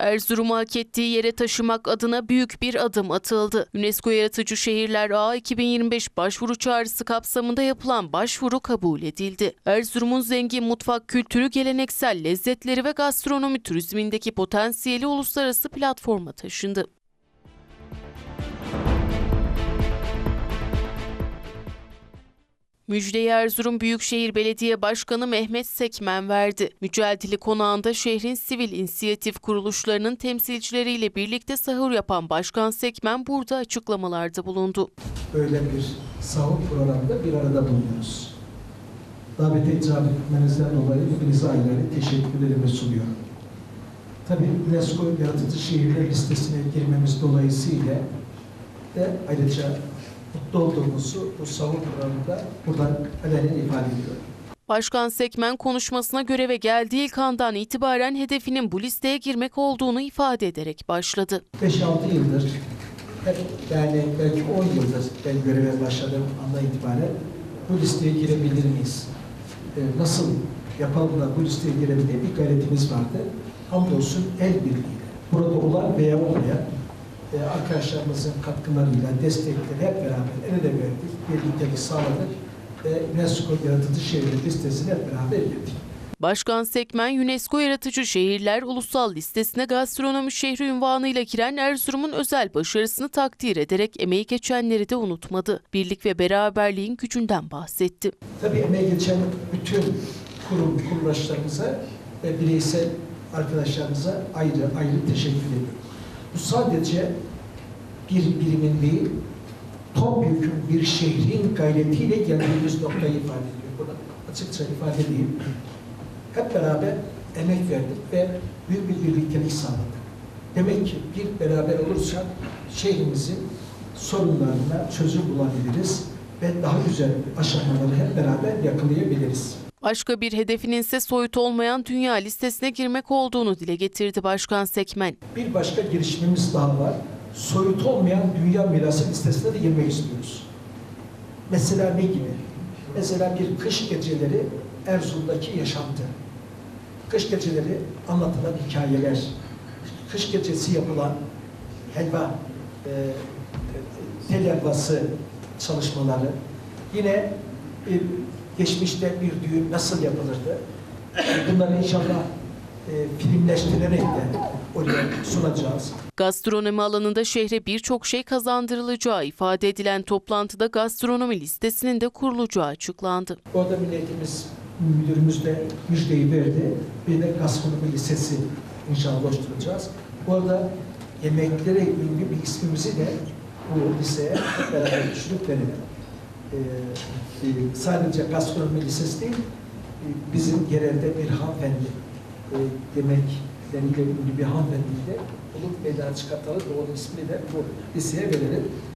Erzurum'u hak ettiği yere taşımak adına büyük bir adım atıldı. UNESCO Yaratıcı Şehirler Ağı 2025 başvuru çağrısı kapsamında yapılan başvuru kabul edildi. Erzurum'un zengin mutfak kültürü, geleneksel lezzetleri ve gastronomi turizmindeki potansiyeli uluslararası platforma taşındı. Müjdeyi Erzurum Büyükşehir Belediye Başkanı Mehmet Sekmen verdi. Mücadele konağında şehrin sivil inisiyatif kuruluşlarının temsilcileriyle birlikte sahur yapan Başkan Sekmen burada açıklamalarda bulundu. böyle bir sahur programında bir arada bulunuyoruz. Davete icabet etmenizden dolayı hepinize ayrı teşekkürlerimi sunuyorum. Tabii UNESCO Yaratıcı Şehirler listesine girmemiz dolayısıyla de ayrıca mutlu olduğumuzu bu sahur programında buradan alenen ifade ediyorum. Başkan Sekmen konuşmasına göreve geldiği ilk andan itibaren hedefinin bu listeye girmek olduğunu ifade ederek başladı. 5-6 yıldır hep yani belki 10 yıldır ben göreve başladığım andan itibaren bu listeye girebilir miyiz? Ee, nasıl yapalım da bu listeye girelim diye bir gayretimiz vardı. Hamdolsun el birliğiyle. Burada olan veya olmayan e, arkadaşlarımızın katkılarıyla, destekleri hep beraber el ele verdik, birliktelik sağladık ve UNESCO Yaratıcı Şehirler listesine hep beraber girdik. Başkan Sekmen, UNESCO Yaratıcı Şehirler Ulusal Listesine gastronomi şehri ünvanıyla giren Erzurum'un özel başarısını takdir ederek emeği geçenleri de unutmadı. Birlik ve beraberliğin gücünden bahsetti. Tabii emeği geçen bütün kurum, kuruluşlarımıza ve bireysel arkadaşlarımıza ayrı ayrı teşekkür ediyorum. Bu sadece bir birimin değil, topyekun bir şehrin gayretiyle geldiğimiz noktayı ifade ediyor. Bunu açıkça ifade edeyim. Hep beraber emek verdik ve büyük bir birliktelik sağladık. Demek ki bir beraber olursak şehrimizin sorunlarına çözüm bulabiliriz ve daha güzel aşamaları hep beraber yakalayabiliriz. Başka bir hedefinin ise soyut olmayan dünya listesine girmek olduğunu dile getirdi Başkan Sekmen. Bir başka girişimimiz daha var. Soyut olmayan dünya mirası listesine de girmek istiyoruz. Mesela ne gibi? Mesela bir kış geceleri Erzurum'daki yaşantı. Kış geceleri anlatılan hikayeler. Kış gecesi yapılan helva, e, tel helvası çalışmaları. Yine e, geçmişte bir düğün nasıl yapılırdı? Bunları inşallah e, filmleştirerek de oraya sunacağız. Gastronomi alanında şehre birçok şey kazandırılacağı ifade edilen toplantıda gastronomi listesinin de kurulacağı açıklandı. Orada milletimiz müdürümüz de müjdeyi verdi. Bir de gastronomi lisesi inşallah oluşturacağız. Bu arada yemeklere ünlü bir ismimizi de bu liseye beraber düşünüp verelim. Ee, e, sadece gastronomi lisesi değil, e, bizim yerelde bir hanımefendi, e, yemekleriyle ünlü bir hanımefendi de olup meydana çıkartalım ve onun ismini de bu liseye verelim.